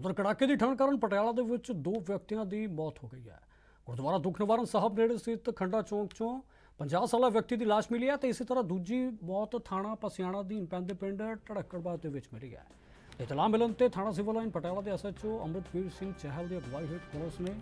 ਉਧਰ ਕੜਾਕੇ ਦੀ ਠੰਡ ਕਾਰਨ ਪਟਿਆਲਾ ਦੇ ਵਿੱਚ ਦੋ ਵਿਅਕਤੀਆਂ ਦੀ ਮੌਤ ਹੋ ਗਈ ਹੈ। ਗੁਰਦੁਆਰਾ ਦੁਖਨਿਵਾਰਨ ਸਾਹਿਬ ਨੇੜੇ ਸਥਿਤ ਖੰਡਾ ਚੌਂਕ ਚੋਂ 50 ਸਾਲਾ ਵਿਅਕਤੀ ਦੀ ਲਾਸ਼ ਮਿਲੀ ਹੈ ਤੇ ਇਸੇ ਤਰ੍ਹਾਂ ਦੂਜੀ ਮੌਤ ਥਾਣਾ ਪਸਿਆਣਾ ਦੀ ਪੈਂਦੇ ਪਿੰਡ ਢੜਕੜਬਾਦ ਦੇ ਵਿੱਚ ਮਿਲੀ ਹੈ। ਇਤਲਾਹ ਮਿਲਣ ਤੇ ਥਾਣਾ ਸਿਵਲ ਲਾਈਨ ਪਟਿਆਲਾ ਦੇ ਐਸਐਚਓ ਅੰਮ੍ਰਿਤਵੀਰ ਸਿੰਘ ਚਹਿਲ ਦੀ ਅਗਵਾਈ ਹੇਠ ਪੁਲਿਸ ਨੇ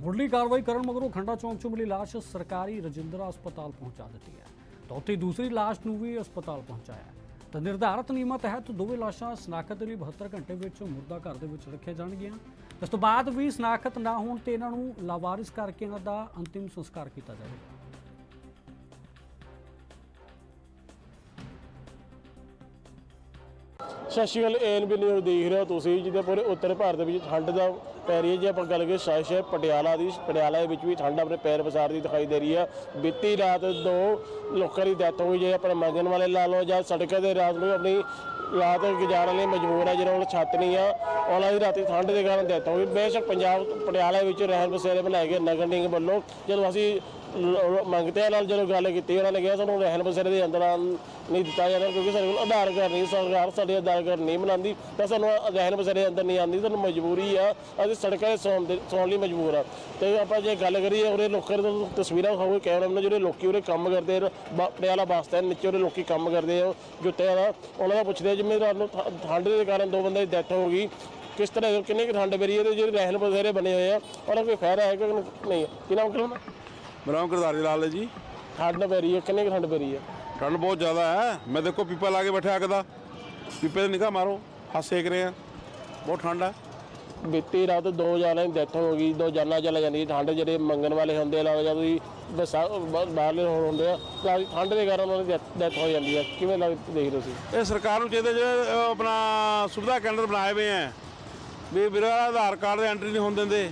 ਮੁੱਢਲੀ ਕਾਰਵਾਈ ਕਰਨ ਮਗਰੋਂ ਖੰਡਾ ਚੌਂਕ ਚੋਂ ਮਿਲੀ ਲਾਸ਼ ਸਰਕਾਰੀ ਰਜਿੰਦਰਾ ਹਸਪਤਾਲ ਪਹੁੰਚਾ ਦਿੱਤੀ ਹੈ। ਤਾਂ ਉੱਥੇ ਦੂਸਰੀ ਲਾਸ਼ ਨੂੰ ਵੀ ਹਸਪਤਾਲ ਪਹੁੰਚਾਇਆ ਤਾਂ ਨਿਰਧਾਰਤ ਨਿਯਮਾਂ ਤਹਿਤ ਦੋਵੇਂ ਲਾਸ਼ਾਂ ਸਨਾਖਤ ਦੇ ਲਈ 72 ਘੰਟੇ ਵਿੱਚ ਮੁਰਦਾ ਘਰ ਦੇ ਵਿੱਚ ਰੱਖੀਆਂ ਜਾਣਗੀਆਂ। ਇਸ ਤੋਂ ਬਾਅਦ ਵੀ ਸਨਾਖਤ ਨਾ ਹੋਣ ਤੇ ਇਹਨਾਂ ਨੂੰ ਲਾਵਾਰਿਸ ਕਰਕੇ ਇਹਨਾਂ ਦਾ ਅੰਤਿਮ ਸੰਸਕਾਰ ਕੀਤਾ ਜਾਵੇਗਾ। ਸਤਿ ਸ਼੍ਰੀ ਅਕਾਲ ਐਨਬੀ ਨਿਊਜ਼ ਦੇਖ ਰਹੇ ਹੋ ਤੁਸੀਂ, ਜਿਹਦੇ ਪੂਰੇ ਉੱਤਰ ਭਾਰਤ ਵਿੱਚ ਠੰਡ ਦਾ ਪੈ ਰਹੀ ਹੈ ਜੇ ਆਪਾਂ ਗੱਲ ਕਰੀਏ ਸ਼ਾਇਦ ਸ਼ਾਇਦ ਪਟਿਆਲਾ ਦੀ, ਪਟਿਆਲਾ ਦੇ ਵਿੱਚ ਵੀ ਠੰਡ ਆਪਣੇ ਪੈਰ ਪਸਾਰ ਦੀ ਦਿਖਾਈ ਦੇ ਰਹੀ ਹੈ। ਬੀਤੀ ਰਾਤ ਦੋ ਲੋਕਾਂ ਦੀ ਡੈਥ ਹੋਈ ਜੇ ਆਪਣੇ ਮੰਗਣ ਵਾਲੇ ਲਾ ਲਓ ਜਾਂ ਸੜਕਾਂ ਦੇ ਰਾਤ ਨੂੰ ਆਪਣੀ ਰਾਤ ਗੁਜ਼ਾਰਨ ਲਈ ਮਜਬੂਰ ਹੈ, ਜਿਹੜਾ ਹੁਣ ਛੱਤ ਨਹੀਂ ਆ, ਉਹਨਾਂ ਦੀ ਰਾਤੀ ਠੰਡ ਦੇ ਕਾਰਨ ਡੈਥ ਹੋ ਗਈ। ਬੇਸ਼ੱਕ ਪੰਜਾਬ, ਪਟਿਆਲਾ ਵਿੱਚ ਰਹਿਣ ਬਸੇਰੇ ਬਣਾਏ ਗਏ ਨਗਰ ਨਿਗਮ ਵੱਲੋਂ ਜਦੋਂ ਅਸੀਂ ਮੰਗਤੇ ਨਾਲ ਜਦੋਂ ਗੱਲ ਕੀਤੀ ਉਹਨਾਂ ਨੇ ਕਿਹਾ ਸਾਨੂੰ ਰਹਿਣ ਬਸੇਰੇ ਦੇ ਅੰਦਰ ਆਉਣ ਨਹੀਂ ਦਿੱਤਾ ਜਾਂਦਾ ਕਿਉਂਕਿ ਸਾਡੇ ਕੋਲ ਆਧਾਰ ਕਾਰਡ ਨਹੀਂ ਸਰਕਾਰ ਸਾਡੇ ਆਧਾਰ ਕਾਰਡ ਨਹੀਂ ਬਣਾਉਂਦੀ ਤਾਂ ਸਾਨੂੰ ਰਹਿਣ ਬਸੇਰੇ ਦੇ ਅੰਦਰ ਨਹੀਂ ਆਉਂਦੀ ਸਾਨੂੰ ਮਜਬੂਰੀ ਆ ਅਸੀਂ ਸੜਕਾਂ 'ਤੇ ਸੌਣ ਦੇ ਸੌਣ ਲਈ ਮਜਬੂਰ ਆ। ਤੇ ਆਪਾਂ ਜੇ ਗੱਲ ਕਰੀਏ ਉਹਦੇ ਲੋਕਾਂ ਦੀ ਤੁਹਾਨੂੰ ਤਸਵੀਰਾਂ ਖਾਓਗੇ ਕੈਮਰਾ ਮੈਨ ਜਿਹੜੇ ਲੋਕੀ ਉਰੇ ਕੰਮ ਕਰਦੇ ਆ, ਬ- ਪਟਿਆਲਾ ਬੱਸ ਸਟੈਂਡ ਨੀਚੇ ਉਹਦੇ ਲੋਕੀ ਕੰਮ ਕਰਦੇ ਆ ਜੁੱਤਿਆਂ ਦਾ ਉਹਨਾਂ ਦਾ ਪੁੱਛਦੇ ਆ ਜਿਵੇਂ ਤੁਹਾਨੂੰ ਠੰਡ ਦੇ ਕਾਰਨ ਦੋ ਬੰਦੇ ਦੀ ਡੈਥ ਹੋ ਗਈ ਕਿਸ ਤਰ੍ਹਾਂ ਕਿੰਨੀ ਕੁ ਠੰਡ ਪਈ ਹੈ ਤੇ ਜਿਹੜੇ ਰਹਿਣ ਬਸੇਰੇ ਬਣੇ ਹੋਏ ਆ ਉਹਨਾਂ ਕੋਈ ਫਾਇਦਾ ਹੈ ਕਿ ਨਹੀਂ? ਕੀ ਨਾਮ? ਮੇਰਾ ਕਰਦਾਰੀ ਲਾਲ ਹੈ ਜੀ। ਠੰਡ ਪੈ ਰਹੀ ਹੈ ਕਿੰਨੀ ਠੰਡ ਪੈ ਰਹੀ ਹੈ? ਠੰਡ ਬਹੁਤ ਜ਼ਿਆਦਾ ਹੈ। ਮੈਂ ਦੇਖੋ ਪੀਪਾ ਲਾ ਕੇ ਬੈਠਾ ਅੱਗ ਦਾ ਪੀਪੇ ਤੇ ਨਿਗਾਹ ਮਾਰੋ ਹੱਥ ਸੇਕ ਰਹੇ ਆ। ਬਹੁਤ ਠੰਡ ਹੈ। ਬੀਤੀ ਰਾਤ ਦੋ ਜਾਨਾਂ ਦੀ ਡੈਥ ਹੋ ਗਈ ਦੋ ਜਾਨਾਂ ਚਲੇ ਜਾਂਦੀ ਠੰਡ ਜਿਹੜੇ ਮੰਗਣ ਵਾਲੇ ਹੁੰਦੇ ਆ ਜਾਂ ਤੁਸੀਂ ਬਸਾ ਬਾਹਰਲੇ ਹੋਰ ਹੁੰਦੇ ਆ ਤਾਂ ਠੰਡ ਦੇ ਕਾਰਨ ਉਹਨਾਂ ਦੀ ਡੈਥ ਹੋ ਜਾਂਦੀ ਹੈ। ਕਿਵੇਂ ਲੱਗ ਦੇਖ ਰਹੇ ਸੀ ਇਹ ਸਰਕਾਰ ਨੂੰ ਚਾਹੀਦਾ ਜਿਹੜੇ ਆਪਣਾ ਸੁਵਿਧਾ ਕੇਂਦਰ ਬਣਾਏ ਹੋਏ ਆ। ਵੀ ਮੇਰਾ ਆਧਾਰ ਕਾਰਡ ਦੇ ਐਂਟਰੀ ਨਹੀਂ ਹੋਣ ਦਿੰਦੇ।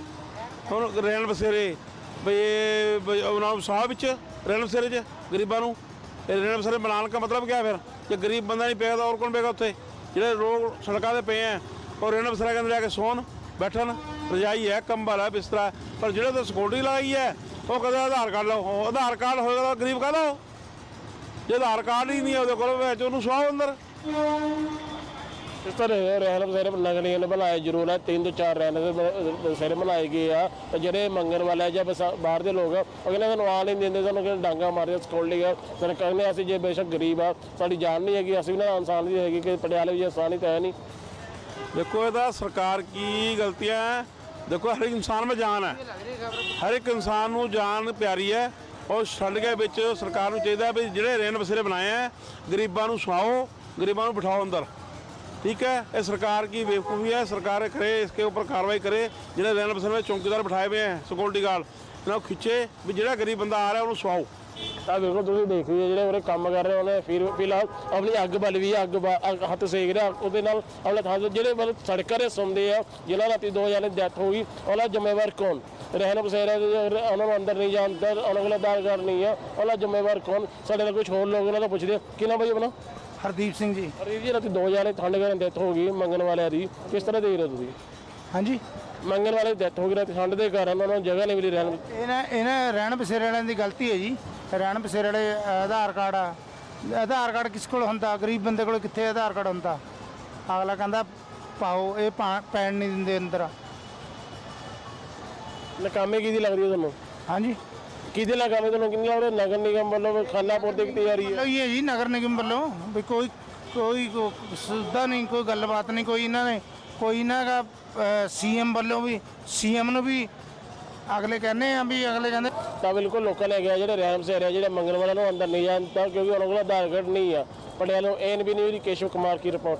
ਹੁਣ ਰੇਲ ਬਸੇਰੇ। ਵੀ ਉਹਨਾਂ ਨੂੰ ਸਾਹ ਵਿੱਚ ਰੇਲ ਬਸੇਰੇ 'ਚ ਗਰੀਬਾਂ ਨੂੰ। ਇਹ ਰੇਲ ਬਸੇਰੇ ਬਣਾਉਣ ਦਾ ਮਤਲਬ ਕੀ ਹੈ ਫਿਰ? ਜੇ ਗਰੀਬ ਬੰਦਾ ਨਹੀਂ ਪਏਗਾ ਤਾਂ ਹੋਰ ਕੌਣ ਪਏਗਾ ਉੱਥੇ? ਜਿਹੜੇ ਲੋਕ ਸੜਕਾਂ ਤੇ ਪਏ ਆ, ਉਹ ਰੇਲ ਬਸੇਰੇ ਕਹਿੰਦੇ ਲੈ ਕੇ ਸੌਣ, ਬੈਠਣ, ਰਜਾਈ ਹੈ, ਕੰਬਲ ਹੈ, ਬਿਸਤਰਾ ਹੈ। ਪਰ ਜਿਹੜੇ ਤਾਂ ਸਿਕਿਉਰਟੀ ਲਾਈ ਹੈ, ਉਹ ਕਹਿੰਦੇ ਆਧਾਰ ਕਾਰਡ ਲਓ ਉਹ ਆਧਾਰ ਕਾਰਡ ਹੋਏਗਾ ਤਾਂ ਗਰੀਬ ਕਾਹਦਾ ਉਹ ਜੇ ਆਧਾਰ ਕਾਰਡ ਹੀ ਨਹੀਂ ਹੈ ਉਹਦੇ ਕੋਲ, ਵਿੱਚ ਉਹਨੂੰ ਸਵਾਹ ਅੰਦਰ। ਇਸ ਤਰ੍ਹਾਂ ਰਹਿਣ ਬਸੇਰੇ ਨਗਰ ਨਿਗਮ ਨੇ ਬਣਾਏ ਜ਼ਰੂਰ ਹੈ ਤਿੰਨ ਤੋਂ ਚਾਰ ਰਹਿਣ ਦੇ ਬ- ਬਣਾਏ ਗਏ ਆ, ਤੇ ਜਿਹੜੇ ਮੰਗਣ ਵਾਲੇ ਆ ਜਾਂ ਬਾਹਰ ਦੇ ਲੋਕ ਆ ਉਹ ਸਾਨੂੰ ਆ ਨਹੀਂ ਦਿੰਦੇ, ਸਾਨੂੰ ਕਹਿੰਦੇ ਡਾਂਗਾ ਮਾਰਿਆ ਸਕਿਉਰਟੀ ਆ, ਫਿਰ ਕਹਿੰਦੇ ਅਸੀਂ ਜੇ ਬੇਸ਼ੱਕ ਗਰੀਬ ਆ, ਸਾਡੀ ਜਾਨ ਨਹੀਂ ਹੈਗੀ, ਅਸੀਂ ਵੀ ਨਾ ਇਨਸਾਨ ਦੀ ਹੈਗੀ, ਕਿ ਪਟਿਆਲੇ ਵਿੱਚ ਇਨਸਾਨ ਹੀ ਤਾਂ ਹੈ ਨਹੀਂ ਦੇਖੋ, ਇਹਦਾ ਸਰਕਾਰ ਕੀ ਗਲਤੀਆਂ ਹੈ ਦੇਖੋ, ਹਰ ਇੱਕ ਇਨਸਾਨ ਵਿੱਚ ਜਾਨ ਹੈ ਹਰ ਇੱਕ ਇਨਸਾਨ ਨੂੰ ਜਾਨ ਪਿਆਰੀ ਹੈ ਔਰ ਛੱਡ ਕੇ ਵਿੱਚ ਸਰਕਾਰ ਨੂੰ ਚਾਹੀਦਾ ਵੀ ਜਿਹੜੇ ਰੇਨ ਬਸੇਰੇ ਬਣਾਏ ਹੈ ਗਰੀਬਾਂ ਨੂੰ ਸੁਆਓ ਗਰੀਬਾਂ ਨੂੰ ਬਿਠਾਓ ਅੰਦਰ। ठीक है ये सरकार की बेवकूफ़ी है सरकार करे इसके ऊपर कार्रवाई करे ਜਿਹੜੇ ਰੇਨ ਬਸੇਰੇ ਵਿੱਚ ਚੌਂਕੀਦਾਰ ਬਿਠਾਏ ਹੋਏ ਹੈ ਸਿਕਿਉਰਿਟੀ ਗਾਰਡ ਇਹਨਾਂ ਨੂੰ ਖਿੱਚੇ ਵੀ ਜਿਹੜਾ ਗਰੀਬ ਬੰਦਾ ਆ ਰਿਹਾ ਉਹਨੂੰ ਸੁਆਓ ਤਾਂ ਵੇਖੋ ਤੁਸੀਂ ਦੇਖ ਰਹੇ ਹੋ ਜਿਹੜੇ ਉਹਨੇ ਕੰਮ ਕਰ ਰਹੇ ਉਹਨੇ ਫਿਰ ਫਿਲਹਾਲ ਆਪਣੀ ਅੱਗ ਬਲ ਵੀ ਹੈ, ਅੱਗ ਬਾ- ਅੱਗ ਹੱਥ ਸੇਕ ਰਿਹਾ ਉਹਦੇ ਨਾਲ ਆਪਣੇ ਥਾਂ ਤੇ ਜਿਹੜੇ ਮਤਲਬ ਸੜਕਾਂ 'ਤੇ ਸੌਂਦੇ ਆ ਜਿਹਨਾਂ ਰਾਤੀ ਦੋ ਜਣੇ ਡੈਥ ਹੋ ਗਈ ਉਹਨਾਂ ਦਾ ਜ਼ਿੰਮੇਵਾਰ ਕੌਣ ਰਹਿਣ ਬਸੇਰੇ ਦੇ ਜਿਹੜੇ ਉਹਨਾਂ ਨੂੰ ਅੰਦਰ ਨਹੀਂ ਜਾਣ ਦਿੱਤਾ ਉਹਨਾਂ ਕੋਲ ਆਧਾਰ ਕਾਰਡ ਨਹੀਂ ਆ ਉਹਨਾਂ ਦਾ ਜ਼ਿੰਮੇਵਾਰ ਕੌਣ ਸਾਡੇ ਨਾਲ ਕੁਝ ਹੋਰ ਲੋਕ ਉਹਨਾਂ ਦਾ ਪੁੱਛਦੇ ਆ, ਕੀ ਨਾਮ ਬਈ ਆਪਣਾ ਹਰਦੀਪ ਸਿੰਘ ਜੀ। ਅਰੀਬ ਜੀ ਰਾਤੀ ਦੋ ਜਣੇ ਠੰਡ ਕਾਰਨ ਡੈਥ ਹੋ ਗਈ ਮੰਗਣ ਵਾਲਿਆਂ ਦੀ। ਕਿਸ ਤਰ੍ਹਾਂ ਦੇਖ ਰਹੇ ਹੋ ਤੁਸੀਂ? ਹਾਂਜੀ। ਮੰਗਣ ਵਾਲੇ ਡੈਥ ਹੋ ਗਈ ਰਾਤੀ ਠੰਡ ਦੇ ਕਾਰਨ ਉਹਨਾਂ ਨੂੰ ਜਗ੍ਹਾ ਨਹੀਂ ਮਿਲੀ ਰਹਿਣ ਇਹਨਾਂ ਇਹਨਾਂ ਰਹਿਣ ਬਸੇਰੇ ਵਾਲਿਆਂ ਦੀ ਗਲਤੀ ਹੈ ਜੀ। ਰਹਿਣ ਬਸੇਰੇ ਵਾਲੇ ਆਧਾਰ ਕਾਰਡ ਆ। ਆਧਾਰ ਕਾਰਡ ਕਿਸ ਕੋਲ ਹੁੰਦਾ? ਗਰੀਬ ਬੰਦੇ ਕੋਲ ਕਿੱਥੇ ਆਧਾਰ ਕਾਰਡ ਹੁੰਦਾ? ਅਗਲਾ ਕਹਿੰਦਾ ਪਾਓ ਇਹ ਪਾ- ਪੈਣ ਨਹੀਂ ਦਿੰਦੇ ਅੰਦਰ। ਨਕਾਮੀ ਕਿਹਦੀ ਲੱਗਦੀ ਹੈ ਤੁਹਾਨੂੰ? ਹਾਂਜੀ। ਕਿਹਦੇ ਲਗਾਵੇ ਤੁਹਾਨੂੰ ਕਿੰਨੀ ਲੱਗਦਾ ਨਗਰ ਨਿਗਮ ਵੱਲੋਂ ਖਾਨਾ ਪੂਰਤੀ ਕੀਤੀ ਜਾ ਰਹੀ ਹੈ ਇਹ ਹੈ ਜੀ ਨਗਰ ਨਿਗਮ ਵੱਲੋਂ ਵੀ ਕੋਈ ਕੋਈ ਸੁਵਿਧਾ ਨਹੀਂ ਕੋਈ ਗੱਲਬਾਤ ਨਹੀਂ ਕੋਈ ਇਹਨਾਂ ਨੇ ਕੋਈ ਇਹਨਾਂ ਦਾ ਸੀਐਮ ਵੱਲੋਂ ਵੀ ਸੀਐਮ ਨੂੰ ਵੀ ਅਗਲੇ ਕਹਿੰਦੇ ਆ ਵੀ ਅਗਲੇ ਕਹਿੰਦੇ ਤਾਂ ਬਿਲਕੁਲ ਲੋਕਾਂ ਨੇ ਕਿਹਾ ਜਿਹੜੇ ਰਹਿਮ ਸੇ ਜਿਹੜੇ ਮੰਗਣ ਵਾਲਿਆਂ ਨੂੰ ਅੰਦਰ ਨਹੀਂ ਜਾਣ ਦਿੱਤਾ ਕਿਉਂਕਿ ਉਹਨਾਂ ਕੋਲ ਆਧਾਰ ਕਾਰਡ ਨਹੀਂ ਆ। ਪਟਿਆਲਾ ਐਨਬੀ ਨਿਊਜ਼ ਦੀ ਕੇਸ਼ਵ ਕੁਮਾਰ ਕੀ ਰਿਪੋਰਟ।